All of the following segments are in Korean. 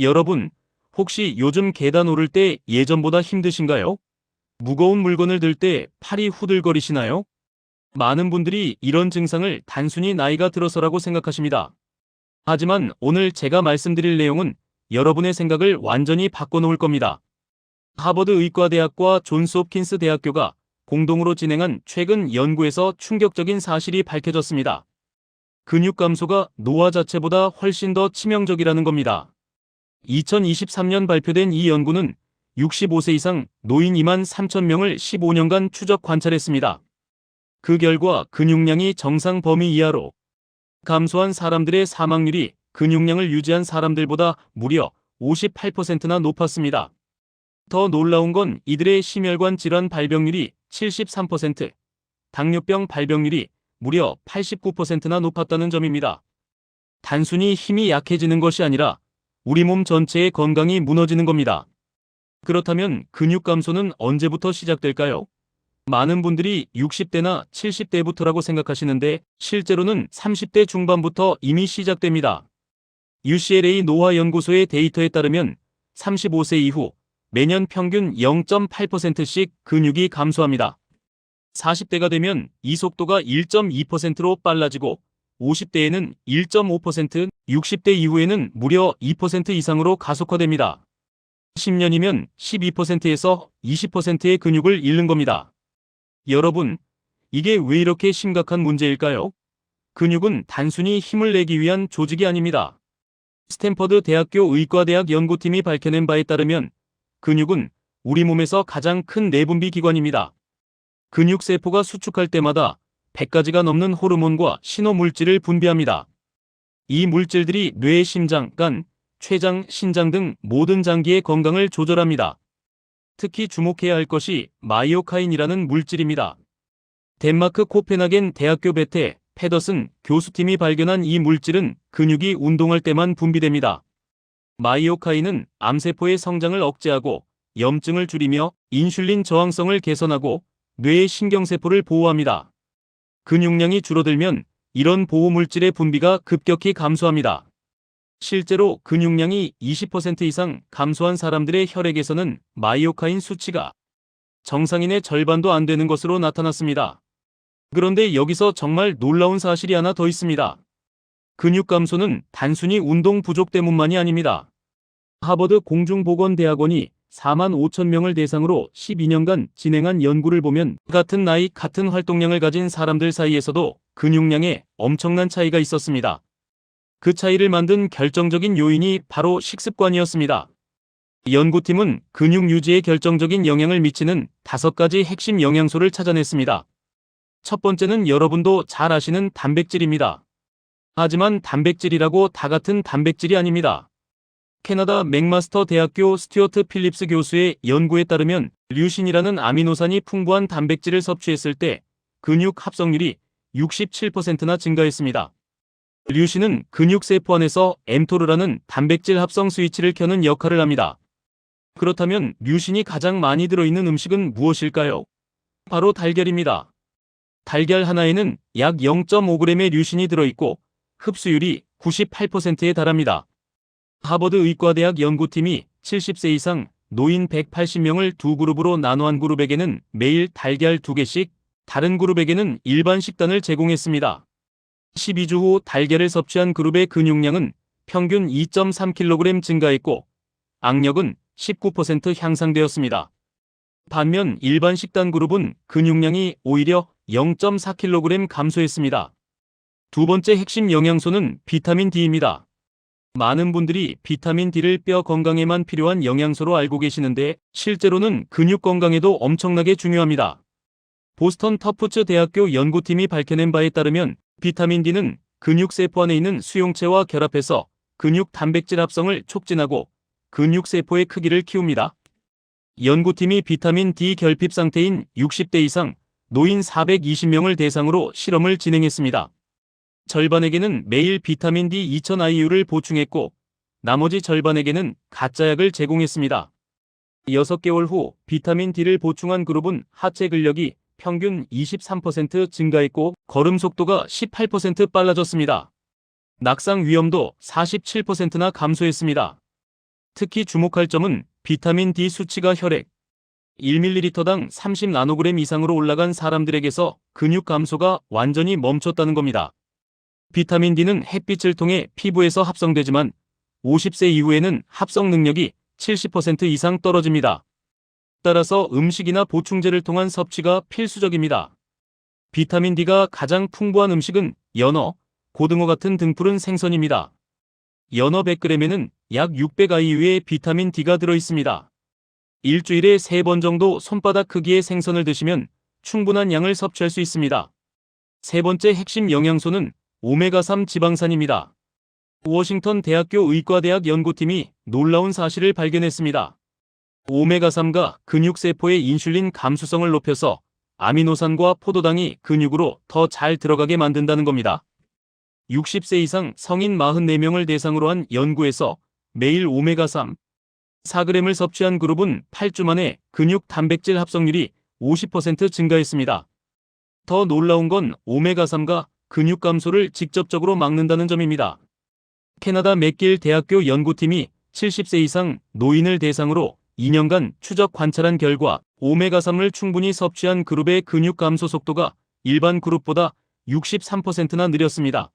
여러분, 혹시 요즘 계단 오를 때 예전보다 힘드신가요? 무거운 물건을 들 때 팔이 후들거리시나요? 많은 분들이 이런 증상을 단순히 나이가 들어서라고 생각하십니다. 하지만 오늘 제가 말씀드릴 내용은 여러분의 생각을 완전히 바꿔놓을 겁니다. 하버드 의과대학과 존스 홉킨스 대학교가 공동으로 진행한 최근 연구에서 충격적인 사실이 밝혀졌습니다. 근육 감소가 노화 자체보다 훨씬 더 치명적이라는 겁니다. 2023년 발표된 이 연구는 65세 이상 노인 2만 3천 명을 15년간 추적 관찰했습니다. 그 결과 근육량이 정상 범위 이하로 감소한 사람들의 사망률이 근육량을 유지한 사람들보다 무려 58%나 높았습니다. 더 놀라운 건 이들의 심혈관 질환 발병률이 73%, 당뇨병 발병률이 무려 89%나 높았다는 점입니다. 단순히 힘이 약해지는 것이 아니라 우리 몸 전체의 건강이 무너지는 겁니다. 그렇다면 근육 감소는 언제부터 시작될까요? 많은 분들이 60대나 70대부터라고 생각하시는데 실제로는 30대 중반부터 이미 시작됩니다. UCLA 노화 연구소의 데이터에 따르면 35세 이후 매년 평균 0.8%씩 근육이 감소합니다. 40대가 되면 이 속도가 1.2%로 빨라지고 50대에는 1.5%, 60대 이후에는 무려 2% 이상으로 가속화됩니다. 10년이면 12%에서 20%의 근육을 잃는 겁니다. 여러분, 이게 왜 이렇게 심각한 문제일까요? 근육은 단순히 힘을 내기 위한 조직이 아닙니다. 스탠퍼드 대학교 의과대학 연구팀이 밝혀낸 바에 따르면 근육은 우리 몸에서 가장 큰 내분비 기관입니다. 근육세포가 수축할 때마다 100가지가 넘는 호르몬과 신호물질을 분비합니다. 이 물질들이 뇌, 심장, 간, 췌장, 신장 등 모든 장기의 건강을 조절합니다. 특히 주목해야 할 것이 마이오카인이라는 물질입니다. 덴마크 코펜하겐 대학교 베테 페더슨 교수팀이 발견한 이 물질은 근육이 운동할 때만 분비됩니다. 마이오카인은 암세포의 성장을 억제하고 염증을 줄이며 인슐린 저항성을 개선하고 뇌의 신경세포를 보호합니다. 근육량이 줄어들면 이런 보호물질의 분비가 급격히 감소합니다. 실제로 근육량이 20% 이상 감소한 사람들의 혈액에서는 마이오카인 수치가 정상인의 절반도 안 되는 것으로 나타났습니다. 그런데 여기서 정말 놀라운 사실이 하나 더 있습니다. 근육 감소는 단순히 운동 부족 때문만이 아닙니다. 하버드 공중보건대학원이 4만 5천 명을 대상으로 12년간 진행한 연구를 보면 같은 나이 같은 활동량을 가진 사람들 사이에서도 근육량에 엄청난 차이가 있었습니다. 그 차이를 만든 결정적인 요인이 바로 식습관이었습니다. 연구팀은 근육 유지에 결정적인 영향을 미치는 다섯 가지 핵심 영양소를 찾아냈습니다. 첫 번째는 여러분도 잘 아시는 단백질입니다. 하지만 단백질이라고 다 같은 단백질이 아닙니다. 캐나다 맥마스터 대학교 스튜어트 필립스 교수의 연구에 따르면 류신이라는 아미노산이 풍부한 단백질을 섭취했을 때 근육 합성률이 67%나 증가했습니다. 류신은 근육세포 안에서 엠토르라는 단백질 합성 스위치를 켜는 역할을 합니다. 그렇다면 류신이 가장 많이 들어있는 음식은 무엇일까요? 바로 달걀입니다. 달걀 하나에는 약 0.5g의 류신이 들어있고 흡수율이 98%에 달합니다. 하버드 의과대학 연구팀이 70세 이상 노인 180명을 두 그룹으로 나눠 한 그룹에게는 매일 달걀 2개씩, 다른 그룹에게는 일반 식단을 제공했습니다. 12주 후 달걀을 섭취한 그룹의 근육량은 평균 2.3kg 증가했고 악력은 19% 향상되었습니다. 반면 일반 식단 그룹은 근육량이 오히려 0.4kg 감소했습니다. 두 번째 핵심 영양소는 비타민 D입니다. 많은 분들이 비타민 D를 뼈 건강에만 필요한 영양소로 알고 계시는데 실제로는 근육 건강에도 엄청나게 중요합니다. 보스턴 터프츠 대학교 연구팀이 밝혀낸 바에 따르면 비타민 D는 근육세포 안에 있는 수용체와 결합해서 근육 단백질 합성을 촉진하고 근육세포의 크기를 키웁니다. 연구팀이 비타민 D 결핍 상태인 60대 이상 노인 420명을 대상으로 실험을 진행했습니다. 절반에게는 매일 비타민 D 2000IU를 보충했고 나머지 절반에게는 가짜약을 제공했습니다. 6개월 후 비타민 D를 보충한 그룹은 하체 근력이 평균 23% 증가했고 걸음 속도가 18% 빨라졌습니다. 낙상 위험도 47%나 감소했습니다. 특히 주목할 점은 비타민 D 수치가 혈액 1ml당 30나노그램 이상으로 올라간 사람들에게서 근육 감소가 완전히 멈췄다는 겁니다. 비타민 D는 햇빛을 통해 피부에서 합성되지만 50세 이후에는 합성 능력이 70% 이상 떨어집니다. 따라서 음식이나 보충제를 통한 섭취가 필수적입니다. 비타민 D가 가장 풍부한 음식은 연어, 고등어 같은 등푸른 생선입니다. 연어 100g에는 약 600IU의 비타민 D가 들어 있습니다. 일주일에 3번 정도 손바닥 크기의 생선을 드시면 충분한 양을 섭취할 수 있습니다. 세 번째 핵심 영양소는 오메가3 지방산입니다. 워싱턴 대학교 의과대학 연구팀이 놀라운 사실을 발견했습니다. 오메가3가 근육세포의 인슐린 감수성을 높여서 아미노산과 포도당이 근육으로 더 잘 들어가게 만든다는 겁니다. 60세 이상 성인 44명을 대상으로 한 연구에서 매일 오메가3 4g을 섭취한 그룹은 8주 만에 근육 단백질 합성률이 50% 증가했습니다. 더 놀라운 건 오메가3가 근육 감소를 직접적으로 막는다는 점입니다. 캐나다 맥길 대학교 연구팀이 70세 이상 노인을 대상으로 2년간 추적 관찰한 결과 오메가3을 충분히 섭취한 그룹의 근육 감소 속도가 일반 그룹보다 63%나 느렸습니다.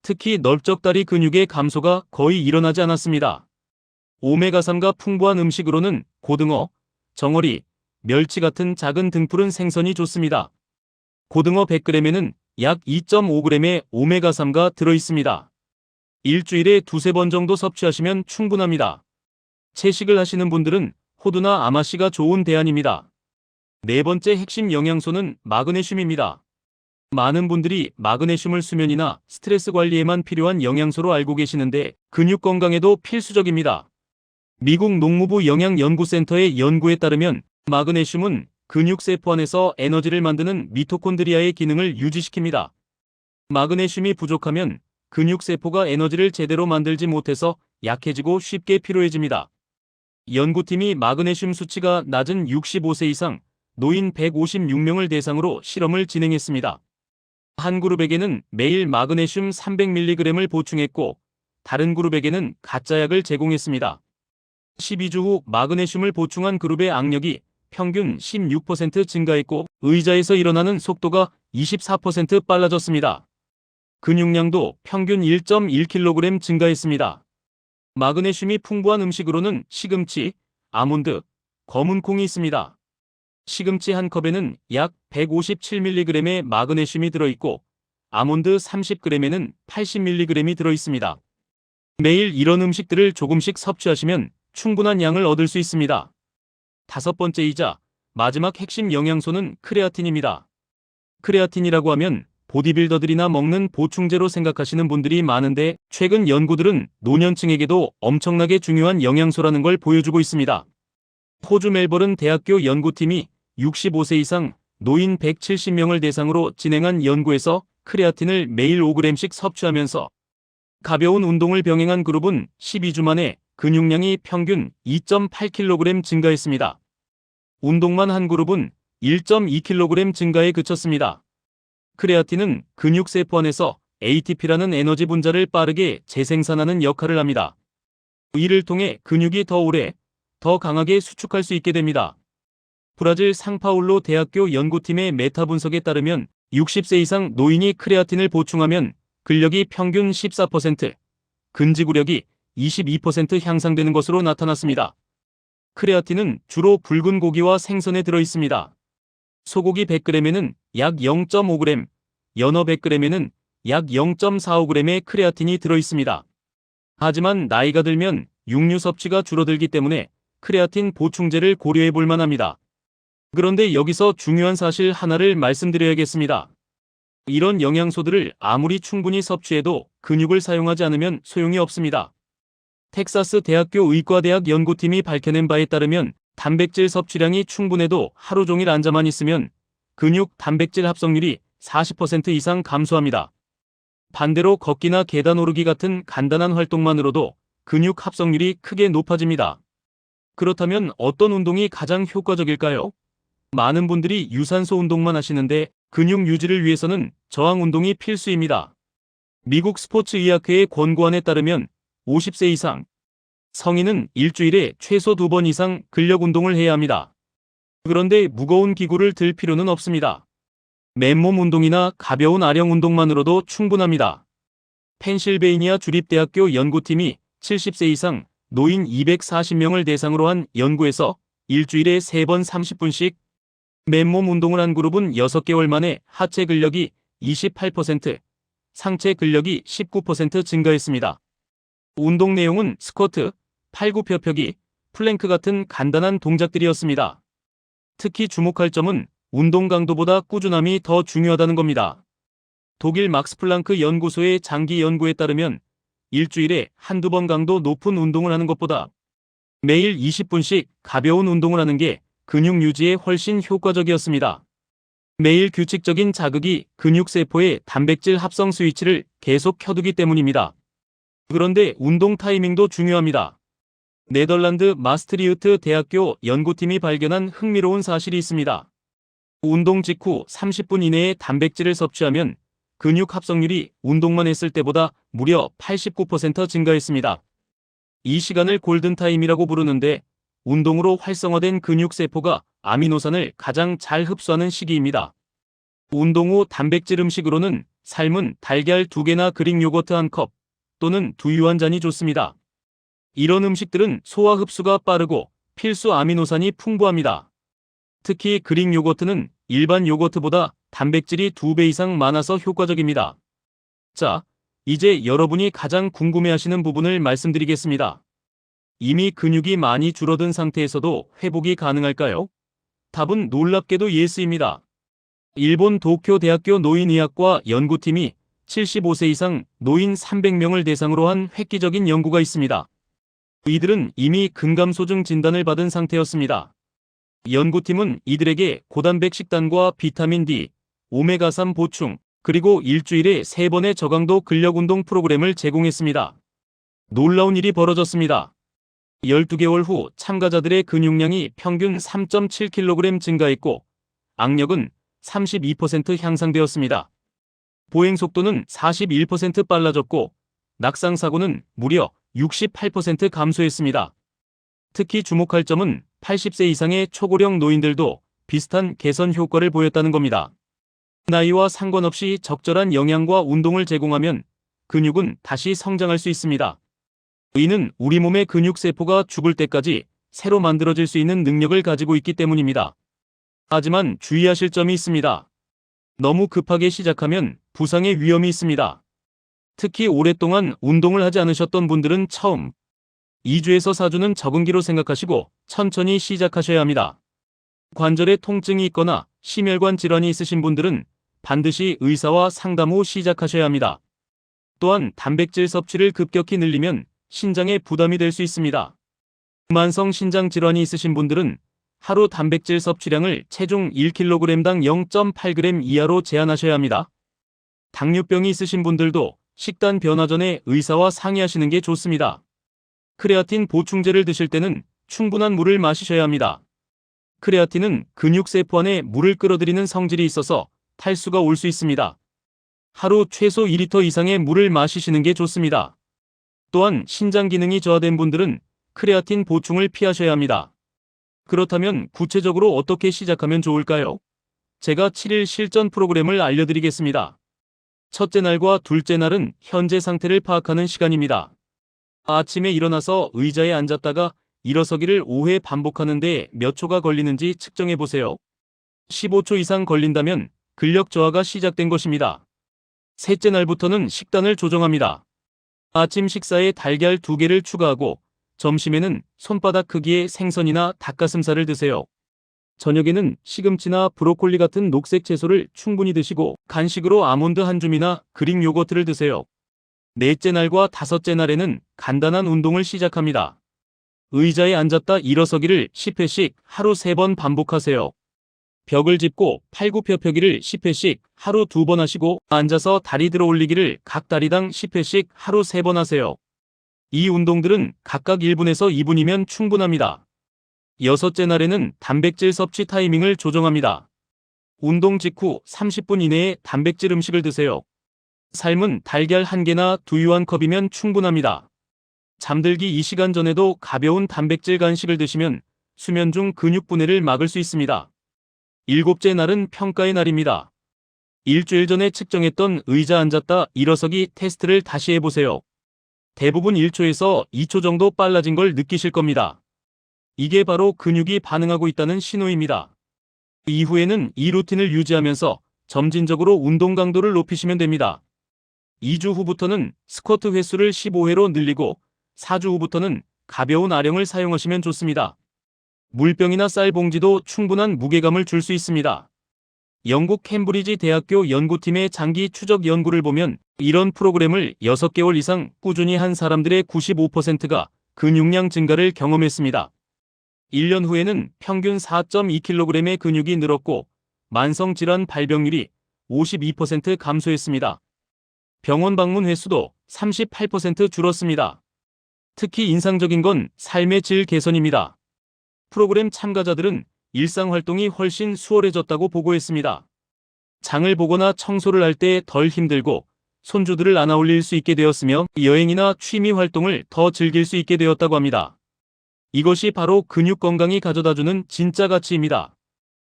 특히 넓적다리 근육의 감소가 거의 일어나지 않았습니다. 오메가3가 풍부한 음식으로는 고등어, 정어리, 멸치 같은 작은 등푸른 생선이 좋습니다. 고등어 100g에는 약 2.5g의 오메가3가 들어 있습니다. 일주일에 두세 번 정도 섭취하시면 충분합니다. 채식을 하시는 분들은 호두나 아마씨가 좋은 대안입니다. 네 번째 핵심 영양소는 마그네슘입니다. 많은 분들이 마그네슘을 수면이나 스트레스 관리에만 필요한 영양소로 알고 계시는데 근육 건강에도 필수적입니다. 미국 농무부 영양연구센터의 연구에 따르면 마그네슘은 근육세포 안에서 에너지를 만드는 미토콘드리아의 기능을 유지시킵니다. 마그네슘이 부족하면 근육세포가 에너지를 제대로 만들지 못해서 약해지고 쉽게 피로해집니다. 연구팀이 마그네슘 수치가 낮은 65세 이상 노인 156명을 대상으로 실험을 진행했습니다. 한 그룹에게는 매일 마그네슘 300mg을 보충했고 다른 그룹에게는 가짜약을 제공했습니다. 12주 후 마그네슘을 보충한 그룹의 악력이 평균 16% 증가했고 의자에서 일어나는 속도가 24% 빨라졌습니다. 근육량도 평균 1.1kg 증가했습니다. 마그네슘이 풍부한 음식으로는 시금치, 아몬드, 검은 콩이 있습니다. 시금치 한 컵에는 약 157mg의 마그네슘이 들어있고 아몬드 30g에는 80mg이 들어있습니다. 매일 이런 음식들을 조금씩 섭취하시면 충분한 양을 얻을 수 있습니다. 다섯 번째이자 마지막 핵심 영양소는 크레아틴입니다. 크레아틴이라고 하면 보디빌더들이나 먹는 보충제로 생각하시는 분들이 많은데 최근 연구들은 노년층에게도 엄청나게 중요한 영양소라는 걸 보여주고 있습니다. 호주 멜버른 대학교 연구팀이 65세 이상 노인 170명을 대상으로 진행한 연구에서 크레아틴을 매일 5g씩 섭취하면서 가벼운 운동을 병행한 그룹은 12주 만에 근육량이 평균 2.8kg 증가했습니다. 운동만 한 그룹은 1.2kg 증가에 그쳤습니다. 크레아틴은 근육세포 안에서 ATP라는 에너지 분자를 빠르게 재생산하는 역할을 합니다. 이를 통해 근육이 더 오래, 더 강하게 수축할 수 있게 됩니다. 브라질 상파울로 대학교 연구팀의 메타 분석에 따르면 60세 이상 노인이 크레아틴을 보충하면 근력이 평균 14%, 근지구력이 22% 향상되는 것으로 나타났습니다. 크레아틴은 주로 붉은 고기와 생선에 들어 있습니다. 소고기 100g에는 약 0.5g, 연어 100g에는 약 0.45g의 크레아틴이 들어 있습니다. 하지만 나이가 들면 육류 섭취가 줄어들기 때문에 크레아틴 보충제를 고려해 볼 만합니다. 그런데 여기서 중요한 사실 하나를 말씀드려야겠습니다. 이런 영양소들을 아무리 충분히 섭취해도 근육을 사용하지 않으면 소용이 없습니다. 텍사스 대학교 의과대학 연구팀이 밝혀낸 바에 따르면 단백질 섭취량이 충분해도 하루 종일 앉아만 있으면 근육 단백질 합성률이 40% 이상 감소합니다. 반대로 걷기나 계단 오르기 같은 간단한 활동만으로도 근육 합성률이 크게 높아집니다. 그렇다면 어떤 운동이 가장 효과적일까요? 많은 분들이 유산소 운동만 하시는데 근육 유지를 위해서는 저항 운동이 필수입니다. 미국 스포츠 의학회의 권고안에 따르면 50세 이상 성인은 일주일에 최소 두 번 이상 근력 운동을 해야 합니다. 그런데 무거운 기구를 들 필요는 없습니다. 맨몸 운동이나 가벼운 아령 운동만으로도 충분합니다. 펜실베이니아 주립대학교 연구팀이 70세 이상 노인 240명을 대상으로 한 연구에서 일주일에 3번 30분씩 맨몸 운동을 한 그룹은 6개월 만에 하체 근력이 28%, 상체 근력이 19% 증가했습니다. 운동 내용은 스쿼트, 팔굽혀펴기, 플랭크 같은 간단한 동작들이었습니다. 특히 주목할 점은 운동 강도보다 꾸준함이 더 중요하다는 겁니다. 독일 막스 플랑크 연구소의 장기 연구에 따르면 일주일에 한두 번 강도 높은 운동을 하는 것보다 매일 20분씩 가벼운 운동을 하는 게 근육 유지에 훨씬 효과적이었습니다. 매일 규칙적인 자극이 근육세포의 단백질 합성 스위치를 계속 켜두기 때문입니다. 그런데 운동 타이밍도 중요합니다. 네덜란드 마스트리우트 대학교 연구팀이 발견한 흥미로운 사실이 있습니다. 운동 직후 30분 이내에 단백질을 섭취하면 근육 합성률이 운동만 했을 때보다 무려 89% 증가했습니다. 이 시간을 골든타임이라고 부르는데 운동으로 활성화된 근육세포가 아미노산을 가장 잘 흡수하는 시기입니다. 운동 후 단백질 음식으로는 삶은 달걀 2개나 그릭 요거트 1컵 또는 두유 한 잔이 좋습니다. 이런 음식들은 소화 흡수가 빠르고 필수 아미노산이 풍부합니다. 특히 그릭 요거트는 일반 요거트보다 단백질이 2배 이상 많아서 효과적입니다. 자, 이제 여러분이 가장 궁금해하시는 부분을 말씀드리겠습니다. 이미 근육이 많이 줄어든 상태에서도 회복이 가능할까요? 답은 놀랍게도 예스입니다. 일본 도쿄 대학교 노인의학과 연구팀이 75세 이상 노인 300명을 대상으로 한 획기적인 연구가 있습니다. 이들은 이미 근감소증 진단을 받은 상태였습니다. 연구팀은 이들에게 고단백 식단과 비타민 D, 오메가3 보충, 그리고 일주일에 3번의 저강도 근력운동 프로그램을 제공했습니다. 놀라운 일이 벌어졌습니다. 12개월 후 참가자들의 근육량이 평균 3.7kg 증가했고 악력은 32% 향상되었습니다. 보행 속도는 41% 빨라졌고 낙상 사고는 무려 68% 감소했습니다. 특히 주목할 점은 80세 이상의 초고령 노인들도 비슷한 개선 효과를 보였다는 겁니다. 나이와 상관없이 적절한 영양과 운동을 제공하면 근육은 다시 성장할 수 있습니다. 이는 우리 몸의 근육세포가 죽을 때까지 새로 만들어질 수 있는 능력을 가지고 있기 때문입니다. 하지만 주의하실 점이 있습니다. 너무 급하게 시작하면 부상의 위험이 있습니다. 특히 오랫동안 운동을 하지 않으셨던 분들은 처음 2주에서 4주는 적응기로 생각하시고 천천히 시작하셔야 합니다. 관절에 통증이 있거나 심혈관 질환이 있으신 분들은 반드시 의사와 상담 후 시작하셔야 합니다. 또한 단백질 섭취를 급격히 늘리면 신장에 부담이 될 수 있습니다. 만성 신장 질환이 있으신 분들은 하루 단백질 섭취량을 체중 1kg당 0.8g 이하로 제한하셔야 합니다. 당뇨병이 있으신 분들도 식단 변화 전에 의사와 상의하시는 게 좋습니다. 크레아틴 보충제를 드실 때는 충분한 물을 마시셔야 합니다. 크레아틴은 근육세포 안에 물을 끌어들이는 성질이 있어서 탈수가 올 수 있습니다. 하루 최소 2리터 이상의 물을 마시시는 게 좋습니다. 또한 신장 기능이 저하된 분들은 크레아틴 보충을 피하셔야 합니다. 그렇다면 구체적으로 어떻게 시작하면 좋을까요? 제가 7일 실전 프로그램을 알려드리겠습니다. 첫째 날과 둘째 날은 현재 상태를 파악하는 시간입니다. 아침에 일어나서 의자에 앉았다가 일어서기를 5회 반복하는데 몇 초가 걸리는지 측정해 보세요. 15초 이상 걸린다면 근력 저하가 시작된 것입니다. 셋째 날부터는 식단을 조정합니다. 아침 식사에 달걀 2개를 추가하고 점심에는 손바닥 크기의 생선이나 닭가슴살을 드세요. 저녁에는 시금치나 브로콜리 같은 녹색 채소를 충분히 드시고 간식으로 아몬드 한 줌이나 그릭 요거트를 드세요. 넷째 날과 다섯째 날에는 간단한 운동을 시작합니다. 의자에 앉았다 일어서기를 10회씩 하루 3번 반복하세요. 벽을 짚고 팔굽혀펴기를 10회씩 하루 2번 하시고 앉아서 다리 들어 올리기를 각 다리당 10회씩 하루 3번 하세요. 이 운동들은 각각 1분에서 2분이면 충분합니다. 여섯째 날에는 단백질 섭취 타이밍을 조정합니다. 운동 직후 30분 이내에 단백질 음식을 드세요. 삶은 달걀 1개나 두유 1컵이면 충분합니다. 잠들기 2시간 전에도 가벼운 단백질 간식을 드시면 수면 중 근육 분해를 막을 수 있습니다. 일곱째 날은 평가의 날입니다. 일주일 전에 측정했던 의자 앉았다 일어서기 테스트를 다시 해보세요. 대부분 1초에서 2초 정도 빨라진 걸 느끼실 겁니다. 이게 바로 근육이 반응하고 있다는 신호입니다. 이후에는 이 루틴을 유지하면서 점진적으로 운동 강도를 높이시면 됩니다. 2주 후부터는 스쿼트 횟수를 15회로 늘리고 4주 후부터는 가벼운 아령을 사용하시면 좋습니다. 물병이나 쌀 봉지도 충분한 무게감을 줄 수 있습니다. 영국 캠브리지 대학교 연구팀의 장기 추적 연구를 보면 이런 프로그램을 6개월 이상 꾸준히 한 사람들의 95%가 근육량 증가를 경험했습니다. 1년 후에는 평균 4.2kg의 근육이 늘었고 만성 질환 발병률이 52% 감소했습니다. 병원 방문 횟수도 38% 줄었습니다. 특히 인상적인 건 삶의 질 개선입니다. 프로그램 참가자들은 일상 활동이 훨씬 수월해졌다고 보고했습니다. 장을 보거나 청소를 할 때 덜 힘들고 손주들을 안아 올릴 수 있게 되었으며 여행이나 취미 활동을 더 즐길 수 있게 되었다고 합니다. 이것이 바로 근육 건강이 가져다주는 진짜 가치입니다.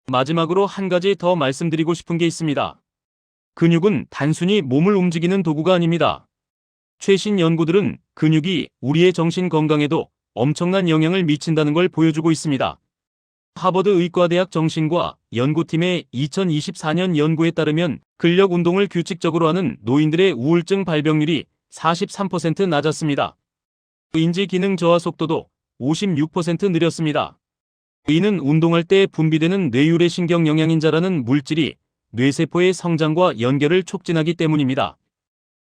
마지막으로 한 가지 더 말씀드리고 싶은 게 있습니다. 근육은 단순히 몸을 움직이는 도구가 아닙니다. 최신 연구들은 근육이 우리의 정신 건강에도 엄청난 영향을 미친다는 걸 보여주고 있습니다. 하버드 의과대학 정신과 연구팀의 2024년 연구에 따르면 근력 운동을 규칙적으로 하는 노인들의 우울증 발병률이 43% 낮았습니다. 인지 기능 저하 속도도 56% 느렸습니다. 이는 운동할 때 분비되는 뇌유래 신경 영양인자라는 물질이 뇌세포의 성장과 연결을 촉진하기 때문입니다.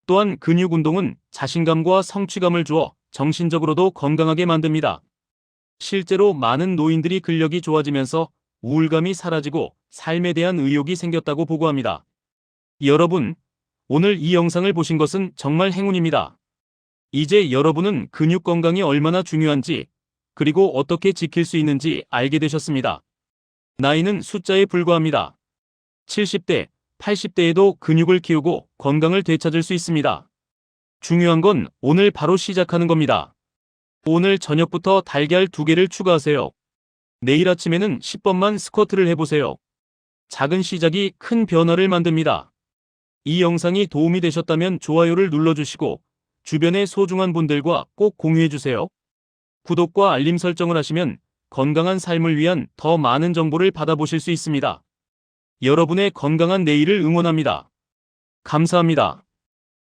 또한 근육 운동은 자신감과 성취감을 주어 정신적으로도 건강하게 만듭니다. 실제로 많은 노인들이 근력이 좋아지면서 우울감이 사라지고 삶에 대한 의욕이 생겼다고 보고합니다. 여러분, 오늘 이 영상을 보신 것은 정말 행운입니다. 이제 여러분은 근육 건강이 얼마나 중요한지, 그리고 어떻게 지킬 수 있는지 알게 되셨습니다. 나이는 숫자에 불과합니다. 70대, 80대에도 근육을 키우고 건강을 되찾을 수 있습니다. 중요한 건 오늘 바로 시작하는 겁니다. 오늘 저녁부터 달걀 두 개를 추가하세요. 내일 아침에는 10번만 스쿼트를 해보세요. 작은 시작이 큰 변화를 만듭니다. 이 영상이 도움이 되셨다면 좋아요를 눌러주시고 주변의 소중한 분들과 꼭 공유해주세요. 구독과 알림 설정을 하시면 건강한 삶을 위한 더 많은 정보를 받아보실 수 있습니다. 여러분의 건강한 내일을 응원합니다. 감사합니다.